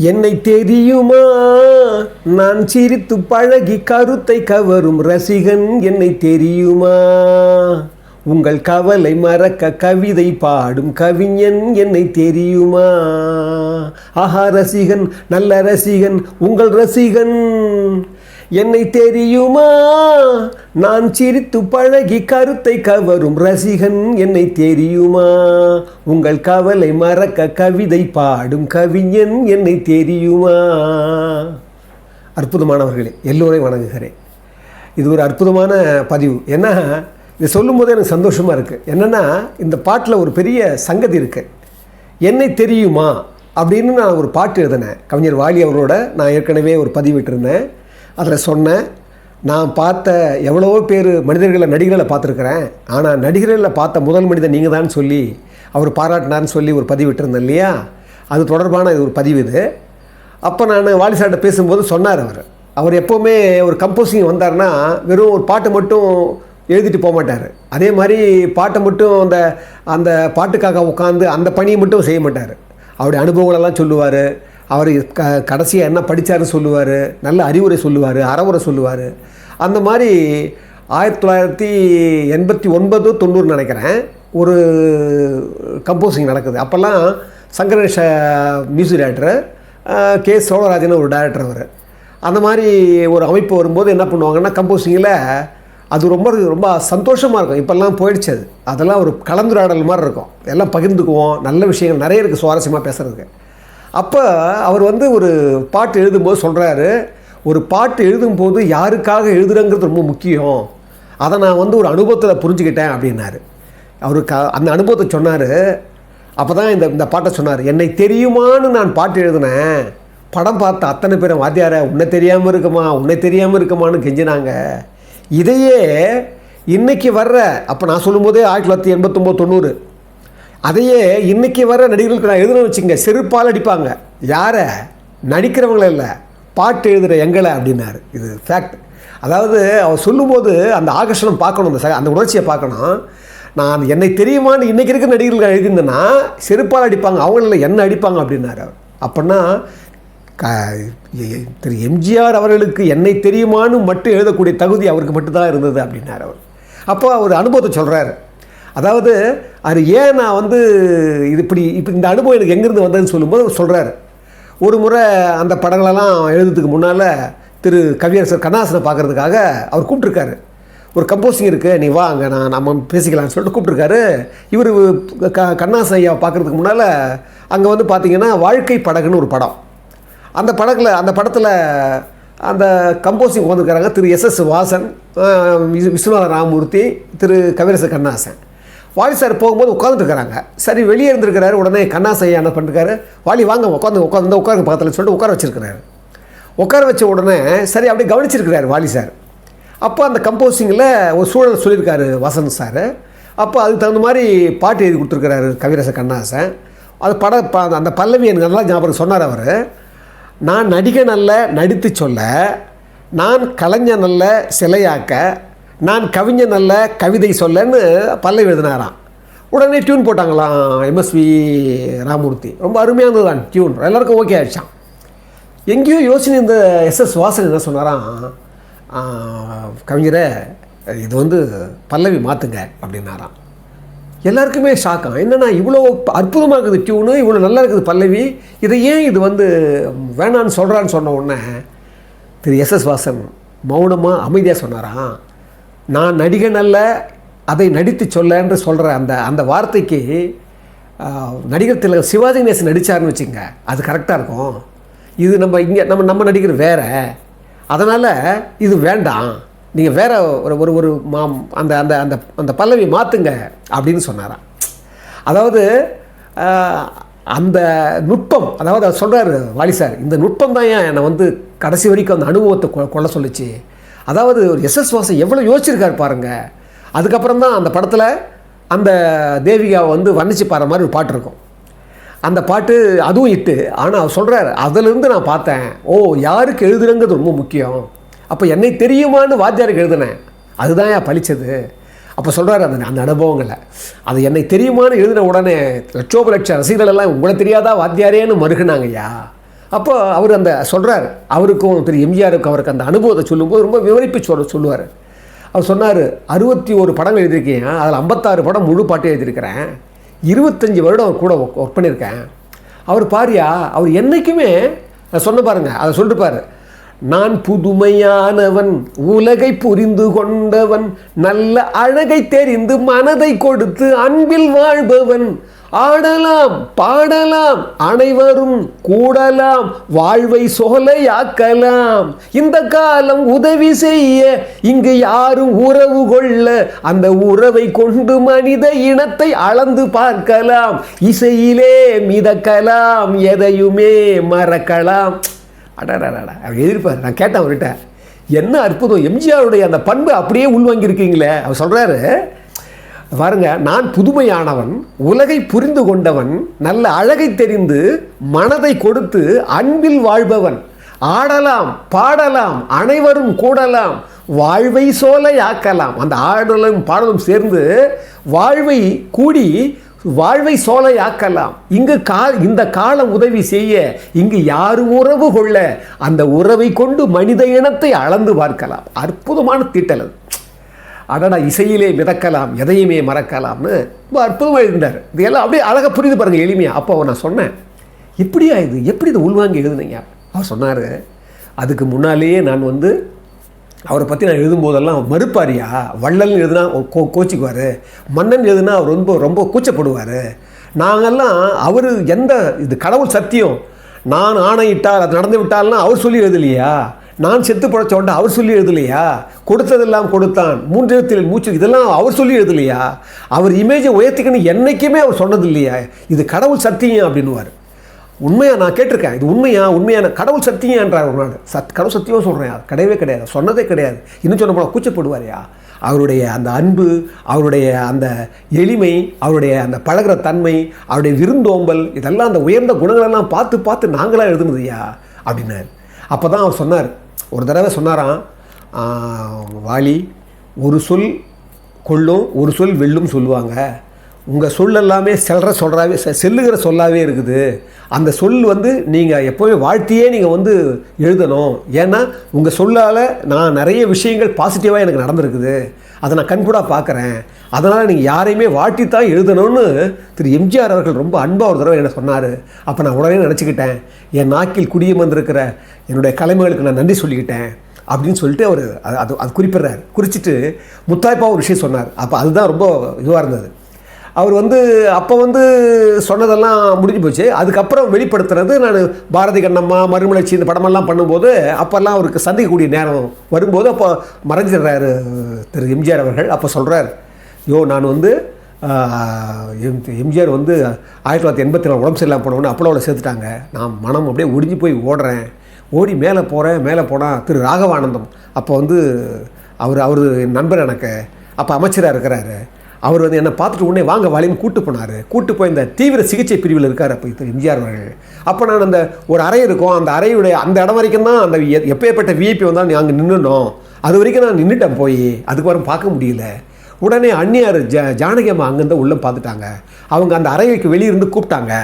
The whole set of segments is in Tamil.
என்னை தெரியுமா? நான் சிரித்து பழகி கருத்தை கவரும் ரசிகன் என்னை தெரியுமா? உங்கள் கவலை மறக்க கவிதை பாடும் கவிஞன் என்னை தெரியுமா? ஆஹா ரசிகன் நல்ல ரசிகன் உங்கள் ரசிகன். என்னை தெரியுமா? நான் சிரித்து பழகி கருத்தை கவரும் ரசிகன் என்னை தெரியுமா? உங்கள் கவலை மறக்க கவிதை பாடும் கவிஞன் என்னை தெரியுமா? அற்புதமானவர்களே எல்லோரையும் வணங்குகிறேன். இது ஒரு அற்புதமான பதிவு. ஏன்னா இதை சொல்லும்போது எனக்கு சந்தோஷமாக இருக்குது என்னென்னா இந்த பாட்டில் ஒரு பெரிய சங்கதி இருக்குது என்னை தெரியுமா? அப்படின்னு நான் ஒரு பாட்டு எழுதினேன். கவிஞர் வாலி அவரோட நான் ஏற்கனவே ஒரு பதிவிட்டிருந்தேன் அதில் சொன்னேன் நான் பார்த்த எவ்வளவோ பேர் மனிதர்களை நடிகர்களை பார்த்துருக்குறேன். ஆனால் நடிகர்களில் பார்த்த முதல் மனிதன் நீங்கள் தான் சொல்லி அவர் பாராட்டினார்னு சொல்லி ஒரு பதிவிட்டிருந்தேன் இல்லையா? அது தொடர்பான இது ஒரு பதிவு இது. அப்போ நான் வாலிசார்ட்ட பேசும்போது சொன்னார் அவர். அவர் எப்போவுமே ஒரு கம்போசிங் வந்தார்னா வெறும் ஒரு பாட்டு மட்டும் எழுதிட்டு போக மாட்டார். அதே மாதிரி பாட்டை மட்டும் அந்த அந்த பாட்டுக்காக உட்காந்து அந்த பணியை மட்டும் செய்ய மாட்டார். அவருடைய அனுபவங்களெல்லாம் சொல்லுவார். அவர் க கடைசியாக என்ன படித்தாருன்னு சொல்லுவார் நல்ல அறிவுரை சொல்லுவார் அறவுரை சொல்லுவார். அந்த மாதிரி ஆயிரத்தி தொள்ளாயிரத்தி எண்பத்தி ஒன்பது தொண்ணூறு நினைக்கிறேன் ஒரு கம்போசிங் நடக்குது. அப்போல்லாம் சங்கரேஷ மியூசிக் டைரக்டர் கே. சோழராஜன் ஒரு டேரக்டர் அவர். அந்த மாதிரி ஒரு அமைப்பு வரும்போது என்ன பண்ணுவாங்கன்னா கம்போசிங்கில் அது ரொம்ப ரொம்ப சந்தோஷமாக இருக்கும். இப்போல்லாம் போயிடுச்சு அது. அதெல்லாம் ஒரு கலந்துரையாடல் மாதிரி இருக்கும். எல்லாம் பகிர்ந்துக்குவோம். நல்ல விஷயங்கள் நிறைய இருக்குது சுவாரஸ்யமாக பேசுகிறதுக்கு அப்போ அவர் வந்து ஒரு பாட்டு எழுதும்போது சொல்கிறாரு ஒரு பாட்டு எழுதும்போது யாருக்காக எழுதுறங்கிறது ரொம்ப முக்கியம். அதை நான் வந்து ஒரு அனுபவத்தில் புரிஞ்சுக்கிட்டேன் அப்படின்னாரு. அவர் க அந்த அனுபவத்தை சொன்னார். அப்போ தான் இந்த இந்த பாட்டை சொன்னார். என்னை தெரியுமான்னு நான் பாட்டு எழுதினேன். படம் பார்த்த அத்தனை பேரும் வாத்தியார உன்னை தெரியாமல் இருக்குமா? உன்னை தெரியாமல் இருக்குமான்னு கெஞ்சினாங்க. இதையே இன்றைக்கி வர்ற அப்போ நான் சொல்லும்போதே ஆயிரத்தி தொள்ளாயிரத்தி எண்பத்தொம்போது தொண்ணூறு. அதையே இன்னைக்கு வர நடிகர்களுக்கு நான் எழுதுன வச்சுங்க செருப்பால் அடிப்பாங்க. யாரை? நடிக்கிறவங்கள இல்லை. பாட்டு எழுதுகிற எங்களை அப்படின்னாரு. இது ஃபேக்ட் அதாவது அவர் சொல்லும்போது அந்த ஆகர்ஷணம் பார்க்கணும் அந்த ச- அந்த உணர்ச்சியை பார்க்கணும். நான் என்னை தெரியுமான்னு இன்றைக்கி இருக்கிற நடிகர்கள் எழுதியிருந்தேன்னா செருப்பால் அடிப்பாங்க அவங்களில் என்ன அடிப்பாங்க அப்படின்னாரு அவர். அப்படின்னா க திரு எம்ஜிஆர் அவர்களுக்கு என்னை தெரியுமான்னு மட்டும் எழுதக்கூடிய தகுதி அவருக்கு மட்டும்தான் இருந்தது அப்படின்னார் அவர். அப்போ அவர் அனுபவத்தை சொல்கிறாரு அதாவது அது ஏன் நான் வந்து இது இப்படி இப்போ இந்த அனுபவம் எனக்கு எங்கேருந்து வந்ததுன்னு சொல்லும்போது சொல்கிறாரு ஒரு முறை அந்த படங்களெல்லாம் எழுதுறதுக்கு முன்னால் திரு கவியரசர் கண்ணாசனை பார்க்கறதுக்காக அவர் கூப்பிட்ருக்காரு ஒரு கம்போசிங் இருக்குது நீ வா அங்கே நான் நம்ம பேசிக்கலாம்னு சொல்லிட்டு கூப்பிட்ருக்காரு இவர் க கண்ணாசன் ஐயாவை பார்க்கறதுக்கு முன்னால் அங்கே வந்து பார்த்தீங்கன்னா வாழ்க்கை படகுன்னு ஒரு படம். அந்த படத்தில் அந்த படத்தில் அந்த கம்போசிங் வந்திருக்கிறாங்க திரு எஸ் எஸ் வாசன் விஸ்வநாத ராமமூர்த்தி திரு கவிரச கண்ணாசன். வாலி சார் போகும்போது உட்காந்துட்டு இருக்கிறாங்க சரி வெளியே இருந்திருக்கிறாரு உடனே கண்ணாசன் ஐயா என்ன பண்ணிருக்காரு? வாலி வாங்க உட்காந்து உட்காந்து உட்காருங்க பக்கத்தில் சொல்லிட்டு உட்கார வச்சிருக்கிறாரு. உட்கார வச்ச உடனே சரி அப்படியே கவனிச்சிருக்கிறாரு வாலி சார். அப்போ அந்த கம்போசிங்கில் ஒரு சூழல் சொல்லியிருக்காரு வசந்த் சார். அப்போ அதுக்கு தகுந்த மாதிரி பாட்டு எழுதி கொடுத்துருக்கிறாரு கவிரச கண்ணாசன். அது பட ப- அந்த பல்லவி எனக்கு நல்லா ஞாபகம் சொன்னார் அவர். நான் நடிகன் அல்ல நடித்து சொல்ல. நான் கலைஞன் அல்ல சிலையாக்க. நான் கவிஞன் அல்ல கவிதை சொல்லன்னு பல்லவி எழுதினாராம். உடனே டியூன் போட்டாங்களாம் எம்எஸ்வி ராமூர்த்தி. ரொம்ப அருமையானது தான் டியூன் எல்லாருக்கும் ஓகே ஆயிடுச்சான் எங்கேயோ யோசனை இந்த எஸ்எஸ் வாசன் என்ன சொன்னாராம் கவிஞரை கவிஞரே இது வந்து பல்லவி மாற்றுங்க அப்படின்னாராம். எல்லாருக்குமே ஷாக்கம் என்னென்னா இவ்வளோ அற்புதமாக இருக்குது டியூனு இவ்வளோ நல்லா இருக்குது பல்லவி. இதை ஏன் இது வந்து வேணான்னு சொல்கிறான்னு சொன்ன உடனே திரு எஸ்எஸ் வாசன் மௌனமாக அமைதியாக சொன்னாராம். நான் நடிகன் அல்ல அதை நடித்து சொல்லன்னு சொல்கிற அந்த அந்த வார்த்தைக்கு நடிகர் திலகம் சிவாஜி கணேசன் நடித்தார்னு வச்சுங்க அது கரெக்டாக இருக்கும். இது நம்ம இங்கே நம்ம நம்ம நடிகர் வேற. அதனால் இது வேண்டாம். நீங்கள் வேற ஒரு ஒரு ஒரு மாம் அந்த அந்த அந்த அந்த பல்லவி மாற்றுங்க அப்படின்னு சொன்னாராம். அதாவது அந்த நுட்பம் அதாவது அவர் சொல்கிறார் வாலி சார் இந்த நுட்பம் தான் ஏன் என்னை வந்து கடைசி வரைக்கும் அந்த அனுபவத்தை கொ- கொள்ள சொல்லுச்சு? அதாவது ஒரு எஸ்எஸ் வாசன் எவ்வளோ யோசிச்சிருக்காரு பாருங்கள் அதுக்கப்புறம் தான் அந்த படத்தில் அந்த தேவிகாவை வந்து வர்ணிச்சு பாடுற மாதிரி ஒரு பாட்டு இருக்கும். அந்த பாட்டு அதுவும் இட்டு. ஆனால் அவர் சொல்கிறார் அதிலிருந்து நான் பார்த்தேன். ஓ யாருக்கு எழுதுறங்கிறது ரொம்ப முக்கியம். அப்போ என்னை தெரியுமான்னு வாத்தியாருக்கு எழுதினேன். அதுதான் ஏன் பழிச்சது. அப்போ சொல்கிறாரு அந்த அந்த அனுபவங்களை அது என்னை தெரியுமான்னு எழுதின உடனே லட்சோப லட்ச ரசிகர்கள் எல்லாம் உங்களை தெரியாதா வாத்தியாரேன்னு மறுகினாங்கய்யா. அப்போ அவர் அந்த சொல்கிறார் அவருக்கும் திரு எம்ஜிஆருக்கும் அவருக்கு அந்த அனுபவத்தை சொல்லும்போது ரொம்ப விவரிப்பு சொல்ல சொல்லுவார். அவர் சொன்னார் அறுபத்தி ஒரு படங்கள் எழுதியிருக்கேன் அதில் ஐம்பத்தாறு படம் முழு பாட்டு எழுதியிருக்கிறேன். இருபத்தஞ்சி வருடம் அவர் கூட ஒர்க் பண்ணியிருக்கேன். அவர் பாரியா அவர் என்றைக்குமே சொன்ன பாருங்க அதை சொல்லிட்டு நான் புதுமையானவன் உலகை புரிந்து கொண்டவன் நல்ல அழகை தெரிந்து மனதை கொடுத்து அன்பில் வாழ்பவன். ஆடலாம் பாடலாம் அனைவரும் கூடலாம் வாழ்வை சோலையாக்கலாம். இந்த காலம் உதவி செய்ய இங்கு யாரும் உறவு கொள்ள அந்த உறவை கொண்டு மனித இனத்தை அளந்து பார்க்கலாம். இசையிலே மிதக்கலாம் எதையுமே மறக்கலாம். அடடடா அவர் எதிர்ப்பார். நான் கேட்டேன் அவர்கிட்ட என்ன அற்புதம்? எம்ஜிஆருடைய அந்த பண்பு அப்படியே உள்வாங்கியிருக்கீங்களே. அவர் சொல்கிறாரு பாருங்க நான் புதுமையானவன் உலகை புரிந்து கொண்டவன் நல்ல அழகை தெரிந்து மனதை கொடுத்து அன்பில் வாழ்பவன். ஆடலாம் பாடலாம் அனைவரும் கூடலாம் வாழ்வை சோலை ஆக்கலாம் அந்த ஆடலும் பாடலும் சேர்ந்து வாழ்வை கூடி வாழ்வை சோலையாக்கலாம். இங்கு கா இந்த காலம் உதவி செய்ய இங்கு யாரு உறவு கொள்ள அந்த உறவை கொண்டு மனித இனத்தை அளந்து பார்க்கலாம். அற்புதமான திட்டல் அது. அடடா இசையிலே மிதக்கலாம் எதையுமே மறக்கலாம்னு ரொம்ப அற்புதமாக இருந்தார் இதெல்லாம் அப்படியே அழகாக புரியுது பாருங்கள் எளிமையாக அப்போ நான் சொன்னேன் எப்படியா இது? எப்படி இதை உள்வாங்கி எழுதுனீங்க? அவர் சொன்னார் அதுக்கு முன்னாலேயே நான் வந்து அவரை பற்றி நான் எழுதும்போதெல்லாம் மறுப்பாரியா? வள்ளல்னு எழுதுனா கோ கோச்சிக்குவார். மன்னன் எழுதுனா அவர் ரொம்ப ரொம்ப கூச்சப்படுவார். நாங்கள்லாம் அவர் எந்த இது கடவுள் சத்தியம்? நான் ஆணையிட்டால் அது நடந்து விட்டால்னா அவர் சொல்லி எழுதலையா? நான் செத்து பழச்சோண்ட அவர் சொல்லி எழுதலையா? கொடுத்ததெல்லாம் கொடுத்தான். மூன்றெழுத்தில் மூச்சு இதெல்லாம் அவர் சொல்லி எழுதலையா? அவர் இமேஜை உயர்த்திக்கணும் என்றைக்குமே அவர் சொன்னது இல்லையா இது கடவுள் சத்தியம் அப்படின்னுவார். உண்மையாக நான் கேட்டிருக்கேன். இது உண்மையாக உண்மையான கடவுள் சத்தியன்றார் ஒரு நாள். சத் கடவுள் சத்தியம் சொல்கிறேன் கிடையவே கிடையாது. சொன்னதே கிடையாது. இன்னும் சொன்ன போனால் கூச்சப்படுவாரியா அவருடைய அந்த அன்பு அவருடைய அந்த எளிமை அவருடைய அந்த பழகுற தன்மை அவருடைய விருந்தோம்பல் இதெல்லாம் அந்த உயர்ந்த குணங்களெல்லாம் பார்த்து பார்த்து நாங்களாக எழுதுனதுயா அப்படின்னாரு. அப்போ தான் அவர் சொன்னார். ஒரு தடவை சொன்னாராம் வாலி ஒரு சொல் கொள்ளும் ஒரு சொல் வெல்லும் சொல்லுவாங்க. உங்கள் சொல் எல்லாமே செல்ற சொல்கிறாவே செல்லுகிற சொல்லாவே இருக்குது. அந்த சொல் வந்து நீங்கள் எப்போவுமே வாழ்த்தியே நீங்கள் வந்து எழுதணும். ஏன்னா உங்கள் சொல்லால் நான் நிறைய விஷயங்கள் பாசிட்டிவாக எனக்கு நடந்திருக்குது. அதை நான் கண்கூடாக பார்க்குறேன். அதனால் நீங்கள் யாரையுமே வாழ்த்தித்தான் எழுதணும்னு திரு எம்ஜிஆர் அவர்கள் ரொம்ப அன்பாக ஒரு தடவை என்ன சொன்னார். அப்போ நான் உடனே நினச்சிக்கிட்டேன் என் நாக்கில் குடியமர்ந்திருக்கிற என்னுடைய கலைமைகளுக்கு நான் நன்றி சொல்லிக்கிட்டேன். அப்படின்னு சொல்லிட்டு அவர் அது அது அது குறிப்பிட்றாரு. குறிச்சிட்டு முத்தாய்ப்பாக ஒரு விஷயம் சொன்னார். அப்போ அதுதான் ரொம்ப இதுவாக இருந்தது. அவர் வந்து அப்போ வந்து சொன்னதெல்லாம் முடிஞ்சு போச்சு. அதுக்கப்புறம் வெளிப்படுத்துறது நான் பாரதி கண்ணம்மா மறுமலர்ச்சி இந்த படமெல்லாம் பண்ணும்போது அப்போல்லாம் அவருக்கு சந்திக்கக்கூடிய நேரம் வரும்போது அப்போ மறைஞ்சிடுறாரு திரு எம்ஜிஆர் அவர்கள். அப்போ சொல்கிறார் யோ நான் வந்து எம்ஜிஆர் வந்து ஆயிரத்தி தொள்ளாயிரத்தி எண்பத்தி நாலு உடம்பு சரியில்லாமல் போனவொடனே அப்பளோவில் சேர்த்துட்டாங்க. நான் மனம் அப்படியே ஒடிஞ்சு போய் ஓடுறேன். ஓடி மேலே போகிறேன் மேலே போனால் திரு ராகவானந்தம். அப்போ வந்து அவர் அவர் நண்பர் எனக்கு அப்போ அமைச்சராக இருக்கிறாரு. அவர் வந்து என்னை பார்த்துட்டு உடனே வாங்க வாலின்னு கூட்டு போனார். கூட்டு போய் இந்த தீவிர சிகிச்சை பிரிவில் இருக்கார். அப்போ திரு எம்ஜிஆர் அவர்கள். அப்போ நான் அந்த ஒரு அறை இருக்கும். அந்த அறையுடைய அந்த இடம் வரைக்கும் தான் அந்த எப்பேற்பட்ட விஐபி வந்தாலும் அங்கே நின்றுனோம் அது வரைக்கும் நான் நின்றுட்டேன் போய். அதுக்கு பார்க்க முடியல. உடனே அந்நியார் ஜ ஜானகி அம்மா அங்கேருந்து உள்ளே பார்த்துட்டாங்க. அவங்க அந்த அறைக்கு வெளியிருந்து கூப்பிட்டாங்க.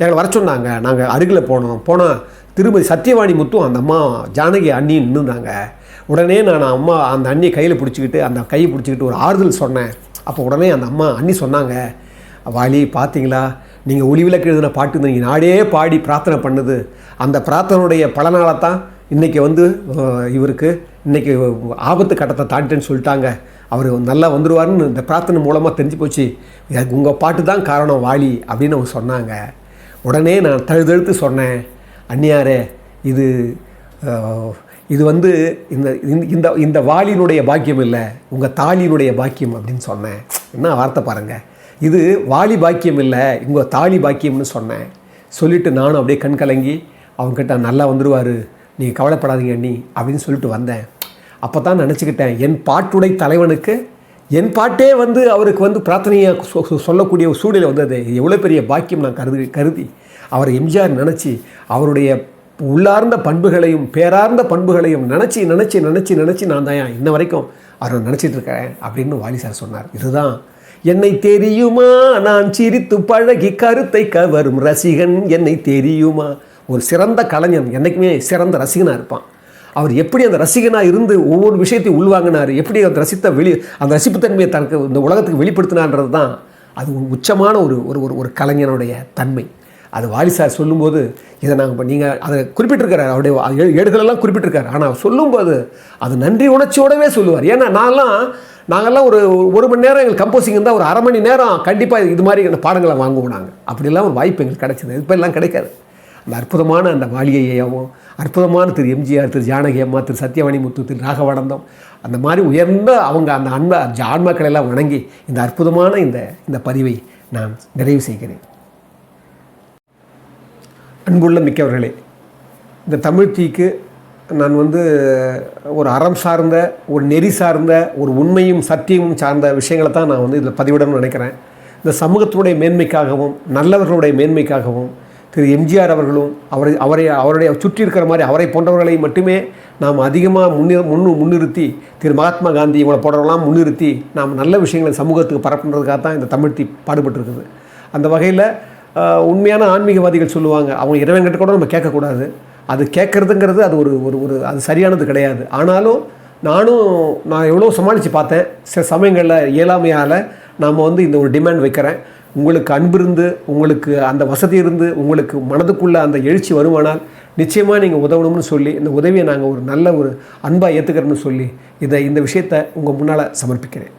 எங்களை வர சொன்னாங்க. நாங்கள் அருகில் போனோம். போனால் திருமதி சத்யவாணி முத்தும் அந்த அம்மா ஜானகி அண்ணி நின்றுந்தாங்க உடனே நான் அம்மா அந்த அண்ணியை கையில் பிடிச்சிக்கிட்டு அந்த கையை பிடிச்சிக்கிட்டு ஒரு ஆறுதல் சொன்னேன். அப்போ உடனே அந்த அம்மா அண்ணி சொன்னாங்க வாலி பார்த்தீங்களா நீங்கள் ஒளிவிளக்கு எழுதின பாட்டு நீங்கள் நாடே பாடி பிரார்த்தனை பண்ணுது. அந்த பிரார்த்தனையுடைய பலனால தான் இன்றைக்கி வந்து இவருக்கு இன்றைக்கி ஆபத்து கட்டத்தை தாண்டிட்டேன்னு சொல்லிட்டாங்க. அவர் நல்லா வந்துடுவாருன்னு இந்த பிரார்த்தனை மூலமாக தெரிஞ்சு போச்சு. உங்கள் பாட்டு தான் காரணம் வாலி அப்படின்னு அவங்க சொன்னாங்க. உடனே நான் தழுதழுத்து சொன்னேன் அந்நியாரே இது இது வந்து இந்த இந்த- இந்த இந்த வாளினுடைய பாக்கியம் இல்லை உங்கள் தாலியினுடைய பாக்கியம் அப்படின்னு சொன்னேன். என்ன வார்த்தை பாருங்கள் இது வாலி பாக்கியம் இல்லை உங்கள் தாலி பாக்கியம்னு சொன்னேன். சொல்லிவிட்டு நானும் அப்படியே கண் கலங்கி அவங்ககிட்ட நல்லா வந்துடுவார் நீங்கள் கவலைப்படாதீங்க அண்ணி அப்படின்னு சொல்லிட்டு வந்தேன். அப்போ தான் நினச்சிக்கிட்டேன் என் பாட்டுடை தலைவனுக்கு என் பாட்டே வந்து அவருக்கு வந்து பிரார்த்தனையை சொ- சொல்லக்கூடிய சூழ்நிலை வந்தது. எவ்வளோ பெரிய பாக்கியம் நான் கருது கருதி அவர் எம்ஜிஆர் நினச்சி அவருடைய உள்ளார்ந்த பண்புகளையும் பேரார்ந்த பண்புகளையும் நினச்சி நினச்சி நினச்சி நினச்சி நான் தான் இன்ன வரைக்கும் அவரை நினச்சிட்டு இருக்கேன் அப்படின்னு வாலி சார் சொன்னார். இதுதான். என்னை தெரியுமா? நான் சிரித்து பழகி கருத்தை கவரும் ரசிகன் என்னை தெரியுமா? ஒரு சிறந்த கலைஞன் என்றைக்குமே சிறந்த ரசிகனாக இருப்பான். அவர் எப்படி அந்த ரசிகனாக இருந்து ஒவ்வொரு விஷயத்தையும் உள்வாங்கினார்? எப்படி அந்த ரசித்த வெளி அந்த ரசிப்புத்தன்மையை தனக்கு இந்த உலகத்துக்கு வெளிப்படுத்தினான்றது தான் அது ஒரு உச்சமான ஒரு ஒரு ஒரு ஒரு கலைஞனுடைய தன்மை. அது வாலி சார் சொல்லும்போது இதை நாங்கள் இப்போ நீங்கள் அதை குறிப்பிட்டிருக்காரு அவருடைய ஏ- ஏடுகளெல்லாம் குறிப்பிட்டிருக்காரு. ஆனால் சொல்லும்போது அது நன்றி உணர்ச்சியோடவே சொல்லுவார். ஏன்னா நான்லாம் நாங்கள்லாம் ஒரு ஒரு மணி நேரம் எங்களுக்கு கம்போசிங் இருந்தால் ஒரு அரை மணி நேரம் கண்டிப்பாக இது மாதிரி அந்த பாடங்களை வாங்குவோம் நாங்கள் அப்படிலாம் ஒரு வாய்ப்பு எங்களுக்கு கிடைச்சது. இப்போ எல்லாம் கிடைக்காது. அந்த அற்புதமான அந்த மாளிகையாகவும் அற்புதமான திரு எம்ஜிஆர் திரு ஜானகி அம்மா திரு சத்யவாணி முத்து திரு ராகவானந்தம் அந்த மாதிரி உயர்ந்த அவங்க அந்த அன்ப ஆன்மாக்களை எல்லாம் வணங்கி இந்த அற்புதமான இந்த இந்த பதிவை நான் நிறைவு செய்கிறேன். அன்புள்ள மிக்கவர்களே இந்த தமிழ் தீக்கு நான் வந்து ஒரு அறம் சார்ந்த ஒரு நெறி சார்ந்த ஒரு உண்மையும் சத்தியமும் சார்ந்த விஷயங்களை தான் நான் வந்து இதில் பதிவிடணும்னு நினைக்கிறேன். இந்த சமூகத்தினுடைய மேன்மைக்காகவும் நல்லவர்களுடைய மேன்மைக்காகவும் திரு எம்ஜிஆர் அவர்களும் அவரை அவரை அவருடைய சுற்றி இருக்கிற மாதிரி அவரை போன்றவர்களை மட்டுமே நாம் அதிகமாக முன்னி முன்னு முன்னிறுத்தி திரு மகாத்மா காந்தி இவங்களை போன்றவர்களாம் முன்னிறுத்தி நாம் நல்ல விஷயங்களை சமூகத்துக்கு பரப்புன்றதுக்காக தான் இந்த தமிழ்த்தி பாடுபட்டு இருக்குது அந்த வகையில் உண்மையான ஆன்மீகவாதிகள் சொல்லுவாங்க. அவங்க இறைவன்கிட்ட கூட நம்ம கேட்கக்கூடாது. அது கேட்குறதுங்கிறது அது ஒரு ஒரு ஒரு அது சரியானது கிடையாது. ஆனாலும் நானும் நான் எவ்வளோ சமாளித்து பார்த்தேன். சில சமயங்களில் இயலாமையால் நாம் வந்து இந்த ஒரு டிமாண்ட் வைக்கிறேன். உங்களுக்கு அன்பு இருந்து உங்களுக்கு அந்த வசதி இருந்து உங்களுக்கு மனதுக்குள்ளே அந்த எழுச்சி வருமானால் நிச்சயமாக நீங்கள் உதவணும்னு சொல்லி இந்த உதவியை நாங்கள் ஒரு நல்ல ஒரு அன்பாக ஏற்றுக்கிறோம்னு சொல்லி இதை இந்த விஷயத்தை உங்கள் முன்னால் சமர்ப்பிக்கிறேன்.